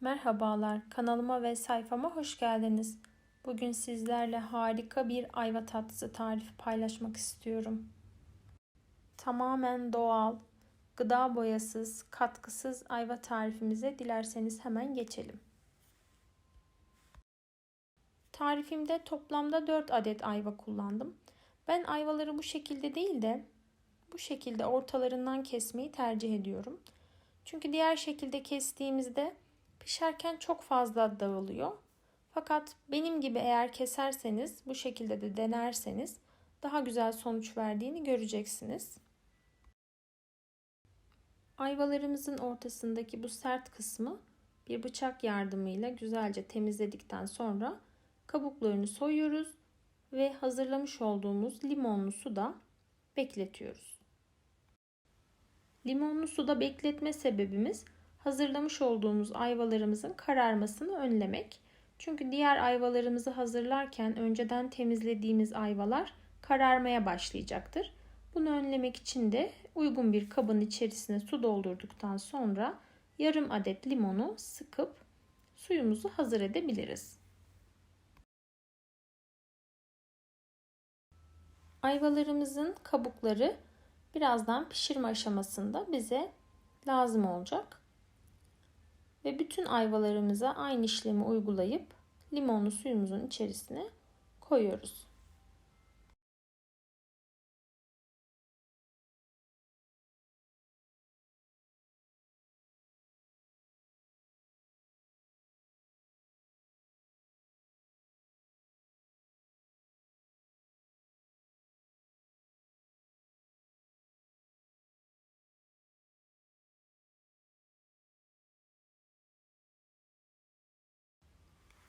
Merhabalar, kanalıma ve sayfama hoş geldiniz. Bugün sizlerle harika bir ayva tatlısı tarifi paylaşmak istiyorum. Tamamen doğal, gıda boyasız, katkısız ayva tarifimize dilerseniz hemen geçelim. Tarifimde toplamda 4 adet ayva kullandım. Ben ayvaları bu şekilde değil de bu şekilde ortalarından kesmeyi tercih ediyorum. Çünkü diğer şekilde kestiğimizde pişerken çok fazla dağılıyor. Fakat benim gibi eğer keserseniz, bu şekilde de denerseniz daha güzel sonuç verdiğini göreceksiniz. Ayvalarımızın ortasındaki bu sert kısmı bir bıçak yardımıyla güzelce temizledikten sonra kabuklarını soyuyoruz ve hazırlamış olduğumuz limonlu suda bekletiyoruz. Limonlu suda bekletme sebebimiz hazırlamış olduğumuz ayvalarımızın kararmasını önlemek. Çünkü diğer ayvalarımızı hazırlarken önceden temizlediğimiz ayvalar kararmaya başlayacaktır. Bunu önlemek için de uygun bir kabın içerisine su doldurduktan sonra yarım adet limonu sıkıp suyumuzu hazır edebiliriz. Ayvalarımızın kabukları birazdan pişirme aşamasında bize lazım olacak. Ve bütün ayvalarımıza aynı işlemi uygulayıp limonlu suyumuzun içerisine koyuyoruz.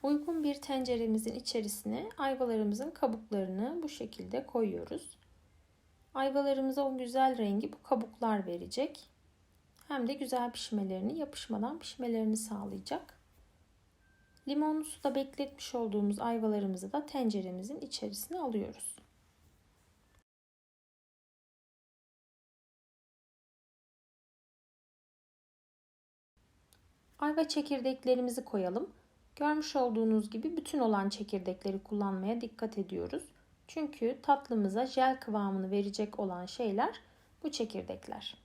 Uygun bir tenceremizin içerisine ayvalarımızın kabuklarını bu şekilde koyuyoruz. Ayvalarımıza o güzel rengi bu kabuklar verecek. Hem de güzel pişmelerini, yapışmadan pişmelerini sağlayacak. Limonlu suda bekletmiş olduğumuz ayvalarımızı da tenceremizin içerisine alıyoruz. Ayva çekirdeklerimizi koyalım. Görmüş olduğunuz gibi bütün olan çekirdekleri kullanmaya dikkat ediyoruz. Çünkü tatlımıza jel kıvamını verecek olan şeyler bu çekirdekler.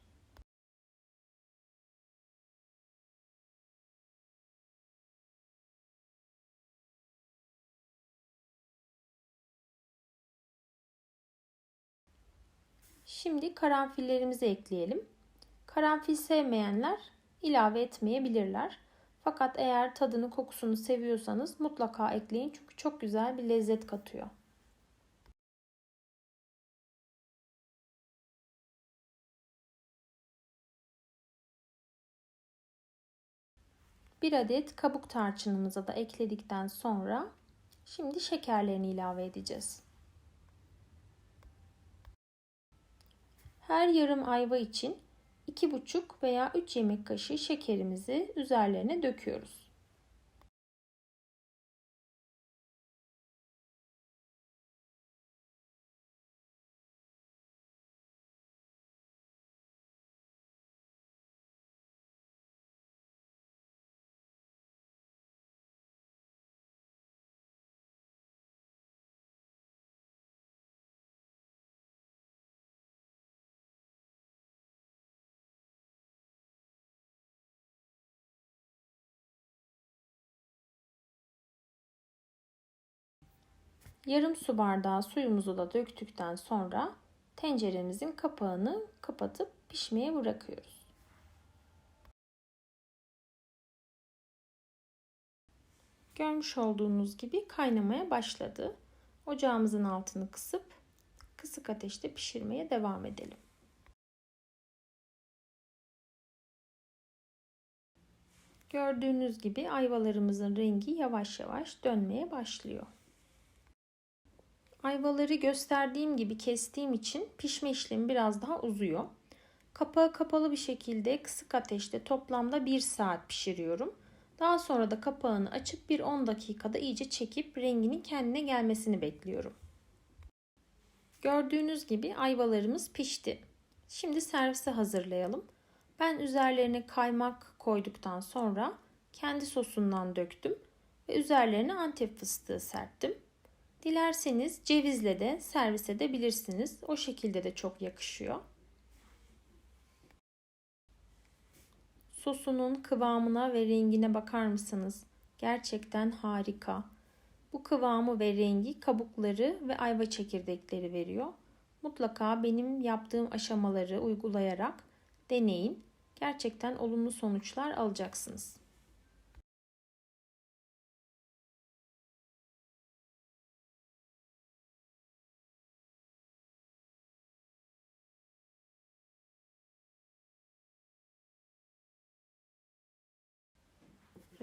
Şimdi karanfillerimizi ekleyelim. Karanfil sevmeyenler ilave etmeyebilirler. Fakat eğer tadını kokusunu seviyorsanız mutlaka ekleyin çünkü çok güzel bir lezzet katıyor. Bir adet kabuk tarçınımıza da ekledikten sonra şimdi şekerlerini ilave edeceğiz. Her yarım ayva için 2,5 veya 3 yemek kaşığı şekerimizi üzerlerine döküyoruz. Yarım su bardağı suyumuzu da döktükten sonra tenceremizin kapağını kapatıp pişmeye bırakıyoruz. Görmüş olduğunuz gibi kaynamaya başladı. Ocağımızın altını kısıp kısık ateşte pişirmeye devam edelim. Gördüğünüz gibi ayvalarımızın rengi yavaş yavaş dönmeye başlıyor. Ayvaları gösterdiğim gibi kestiğim için pişme işlemi biraz daha uzuyor. Kapağı kapalı bir şekilde kısık ateşte toplamda 1 saat pişiriyorum. Daha sonra da kapağını açıp bir 10 dakikada iyice çekip renginin kendine gelmesini bekliyorum. Gördüğünüz gibi ayvalarımız pişti. Şimdi servise hazırlayalım. Ben üzerlerine kaymak koyduktan sonra kendi sosundan döktüm ve üzerlerine antep fıstığı serptim. Dilerseniz cevizle de servis edebilirsiniz. O şekilde de çok yakışıyor. Sosunun kıvamına ve rengine bakar mısınız? Gerçekten harika. Bu kıvamı ve rengi kabukları ve ayva çekirdekleri veriyor. Mutlaka benim yaptığım aşamaları uygulayarak deneyin. Gerçekten olumlu sonuçlar alacaksınız.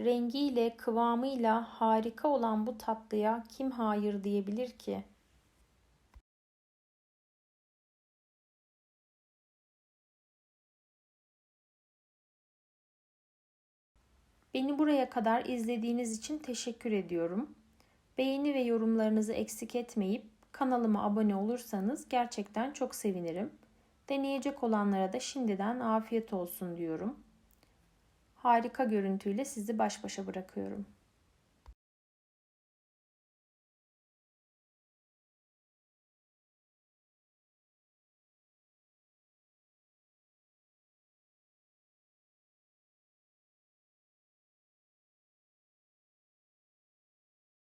Rengiyle, kıvamıyla harika olan bu tatlıya kim hayır diyebilir ki? Beni buraya kadar izlediğiniz için teşekkür ediyorum. Beğeni ve yorumlarınızı eksik etmeyip kanalıma abone olursanız gerçekten çok sevinirim. Deneyecek olanlara da şimdiden afiyet olsun diyorum. Harika görüntüyle sizi baş başa bırakıyorum.